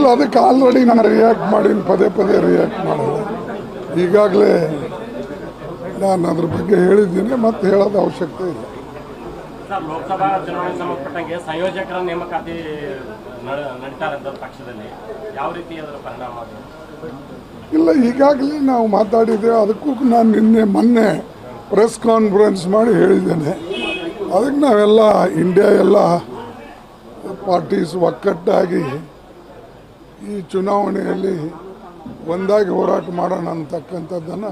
ಇಲ್ಲ ಅದಕ್ಕೆ ಆಲ್ರೆಡಿ ನಾನು ರಿಯಾಕ್ಟ್ ಮಾಡಿ ಪದೇ ಪದೇ ರಿಯಾಕ್ಟ್ ಮಾಡೋದು. ಈಗಾಗಲೇ ನಾನು ಅದ್ರ ಬಗ್ಗೆ ಹೇಳಿದ್ದೀನಿ ಮತ್ತೆ ಹೇಳೋದು ಅವಶ್ಯಕತೆ ಇಲ್ಲ. ಲೋಕಸಭಾ ಚುನಾವಣೆಗೆ ಸಂಬಂಧಪಟ್ಟಂಗೆ ಸಂಯೋಜಕರ ನೇಮಕಾತಿ ನಡ- ನಡೀತಾ ಇರೋದು ಪಕ್ಷದಲ್ಲಿ ಯಾವ ರೀತಿ ಅದರ ಪರಿಣಾಮ ಅದು? ಇಲ್ಲ ಈಗಾಗಲೇ ನಾವು ಮಾತಾಡಿದ್ದೇವೆ ಅದಕ್ಕೂ ನಾನು ನಿನ್ನೆ ಮೊನ್ನೆ ಪ್ರೆಸ್ ಕಾನ್ಫರೆನ್ಸ್ ಮಾಡಿ ಹೇಳಿದ್ದೇನೆ. ಅದಕ್ಕೆ ನಾವೆಲ್ಲ ಇಂಡಿಯಾ ಎಲ್ಲ ಪಾರ್ಟೀಸ್ ಒಕ್ಕಟ್ಟಾಗಿ ಈ ಚುನಾವಣೆಯಲ್ಲಿ ಒಂದಾಗಿ ಹೋರಾಟ ಮಾಡೋಣ ಅಂತಕ್ಕಂಥದ್ದನ್ನು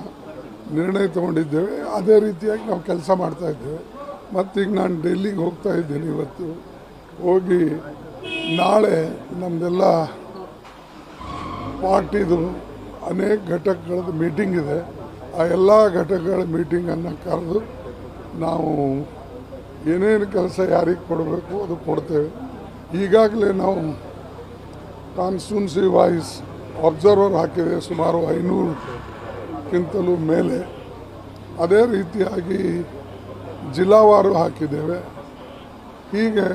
ನಿರ್ಣಯ ತಗೊಂಡಿದ್ದೇವೆ. ಅದೇ ರೀತಿಯಾಗಿ ನಾವು ಕೆಲಸ ಮಾಡ್ತಾ ಇದ್ದೇವೆ. ಮತ್ತೀಗ ನಾನು ಡೆಲ್ಲಿಗೆ ಹೋಗ್ತಾ ಇದ್ದೀನಿ ಇವತ್ತು. ಹೋಗಿ ನಾಳೆ ನಮ್ಮದೆಲ್ಲ ಪಾರ್ಟಿದು ಅನೇಕ ಘಟಕಗಳದ್ದು ಮೀಟಿಂಗ್ ಇದೆ. ಆ ಎಲ್ಲ ಘಟಕಗಳ ಮೀಟಿಂಗನ್ನು ಕರೆದು ನಾವು ಏನೇನು ಕೆಲಸ ಯಾರಿಗೆ ಕೊಡಬೇಕು ಅದು ಕೊಡ್ತೇವೆ. ಈಗಾಗಲೇ ನಾವು ಕಾನ್ಸ್ಟಿಟ್ಯೂನ್ಸಿ ವಾಯ್ಸ್ ಅಬ್ಸರ್ವರ್ ಹಾಕಿದೆ ಸುಮಾರು ಐನೂರಕ್ಕಿಂತಲೂ ಮೇಲೆ. ಅದೇ ರೀತಿಯಾಗಿ ಜಿಲ್ಲಾವಾರು ಹಾಕಿದ್ದೇವೆ. ಹೀಗೆ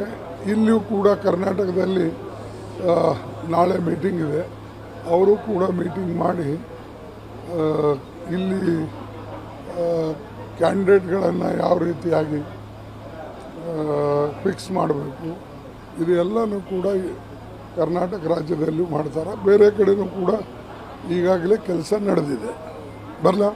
ಇಲ್ಲಿಯೂ ಕೂಡ ಕರ್ನಾಟಕದಲ್ಲಿ ನಾಳೆ ಮೀಟಿಂಗ್ ಇದೆ. ಅವರು ಕೂಡ ಮೀಟಿಂಗ್ ಮಾಡಿ ಇಲ್ಲಿ ಕ್ಯಾಂಡಿಡೇಟ್ಗಳನ್ನು ಯಾವ ರೀತಿಯಾಗಿ ಫಿಕ್ಸ್ ಮಾಡಬೇಕು. ಇದೆಲ್ಲನೂ ಕೂಡ ಕರ್ನಾಟಕ ರಾಜ್ಯದಲ್ಲೂ ಮಾಡ್ತಾರೆ. ಬೇರೆ ಕಡೆಯೂ ಕೂಡ ಈಗಾಗಲೇ ಕೆಲಸ ನಡೆದಿದೆ. ಬರಲಾ?